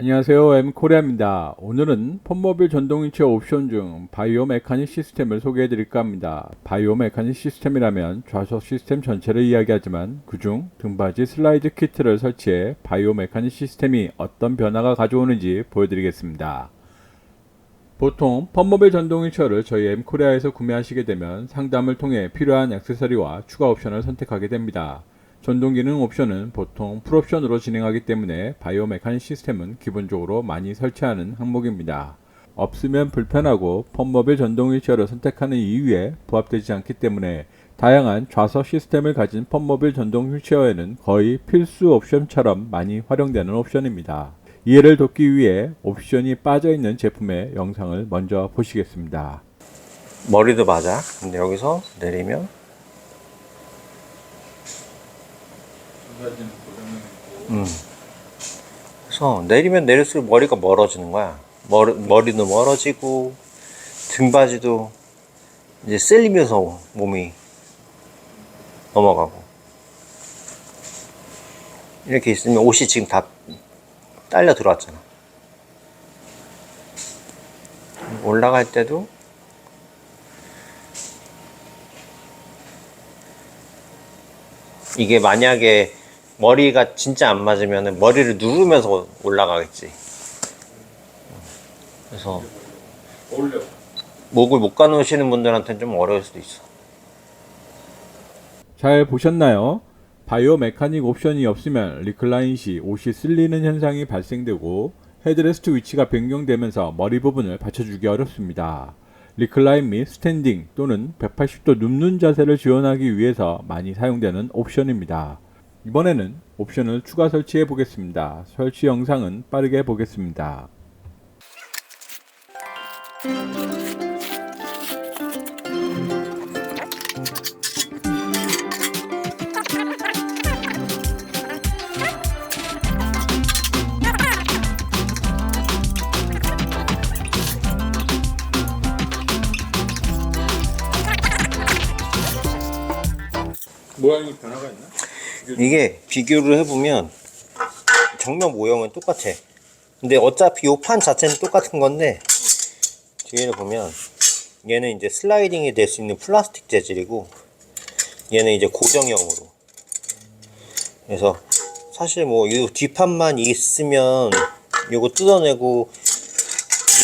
안녕하세요. M코리아입니다. 오늘은 폰모빌 전동인체 옵션 중 바이오 메카닉 시스템을 소개해 드릴까 합니다. 바이오 메카닉 시스템이라면 좌석 시스템 전체를 이야기하지만 그중 등받이 슬라이드 키트를 설치해 바이오 메카닉 시스템이 어떤 변화가 가져오는지 보여드리겠습니다. 보통 펀모빌 전동휠체어를 저희 M코리아에서 구매하시게 되면 상담을 통해 필요한 액세서리와 추가 옵션을 선택하게 됩니다. 전동 기능 옵션은 보통 풀옵션으로 진행하기 때문에 바이오 메카닉 시스템은 기본적으로 많이 설치하는 항목입니다. 없으면 불편하고 펀모빌 전동 휠체어를 선택하는 이유에 부합되지 않기 때문에 다양한 좌석 시스템을 가진 펀모빌 전동 휠체어에는 거의 필수 옵션처럼 많이 활용되는 옵션입니다. 이해를 돕기 위해 옵션이 빠져 있는 제품의 영상을 먼저 보시겠습니다. 머리도 맞아. 근데 여기서 내리면 음. 그래서 내리면 내릴수록 머리가 멀어지는 거야. 머리, 머리도 멀어지고 등받이도 이제 쓸리면서 몸이 넘어가고 이렇게 있으면 옷이 지금 다 딸려 들어왔잖아. 올라갈 때도 이게 만약에 머리가 진짜 안 맞으면 머리를 누르면서 올라가겠지. 그래서 목을 못 가누시는 분들한테는 좀 어려울 수도 있어. 잘 보셨나요? 바이오 메카닉 옵션이 없으면 리클라인 시 옷이 쓸리는 현상이 발생되고 헤드레스트 위치가 변경되면서 머리 부분을 받쳐주기 어렵습니다. 리클라인 및 스탠딩 또는 180도 눕는 자세를 지원하기 위해서 많이 사용되는 옵션입니다. 이번에는 옵션을 추가 설치해 보겠습니다. 설치 영상은 빠르게 보겠습니다. 모양이 변화가? 이게 비교를 해보면 정면 모형은 똑같아. 근데 어차피 이판 자체는 똑같은 건데 뒤에를 보면 얘는 이제 슬라이딩이 될 수 있는 플라스틱 재질이고 얘는 이제 고정형으로. 그래서 사실 뭐 이 뒷판만 있으면 이거 뜯어내고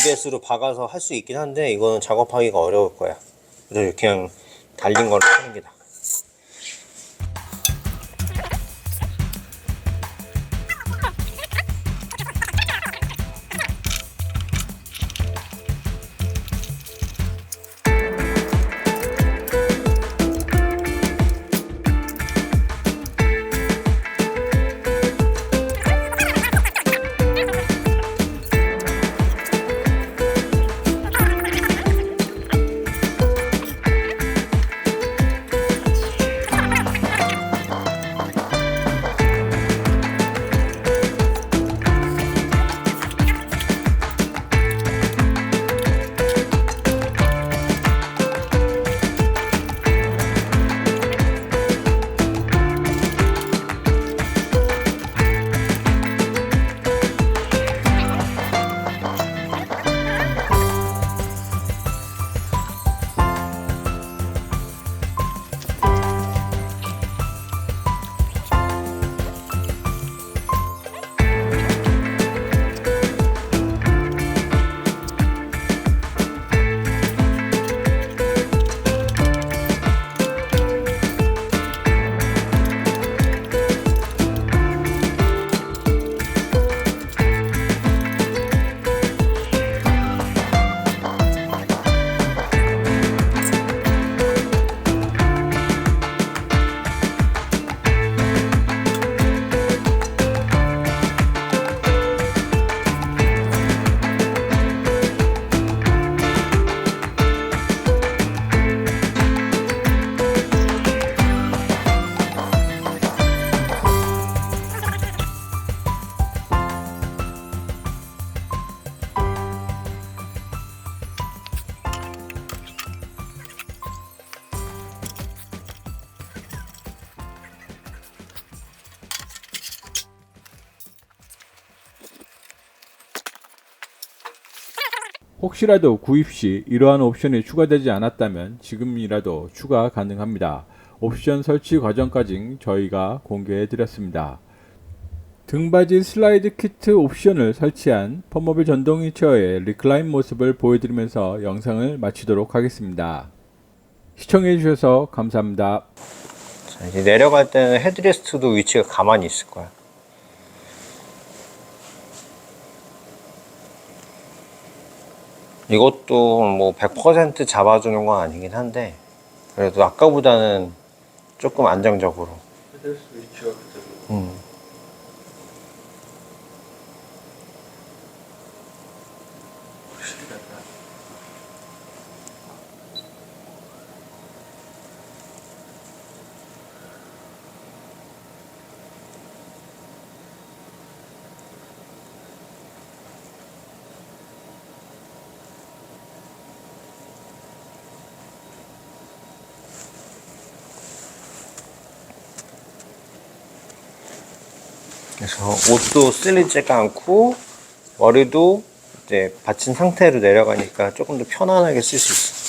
리벳으로 박아서 할 수 있긴 한데 이거는 작업하기가 어려울 거야. 그래서 그냥 달린 걸로 하는 게나 혹시라도 구입 시 이러한 옵션이 추가되지 않았다면 지금이라도 추가 가능합니다. 옵션 설치 과정까지 저희가 공개해 드렸습니다. 등받이 슬라이드 키트 옵션을 설치한 펌모빌 전동 휠체어의 리클라인 모습을 보여드리면서 영상을 마치도록 하겠습니다. 시청해 주셔서 감사합니다. 자, 이제 내려갈 때는 헤드레스트도 위치가 가만히 있을 거야. 이것도 뭐 100% 잡아주는 건 아니긴 한데 그래도 아까보다는 조금 안정적으로. 음. 그래서 옷도 쓸리지가 않고 머리도 이제 받친 상태로 내려가니까 조금 더 편안하게 쓸 수 있어.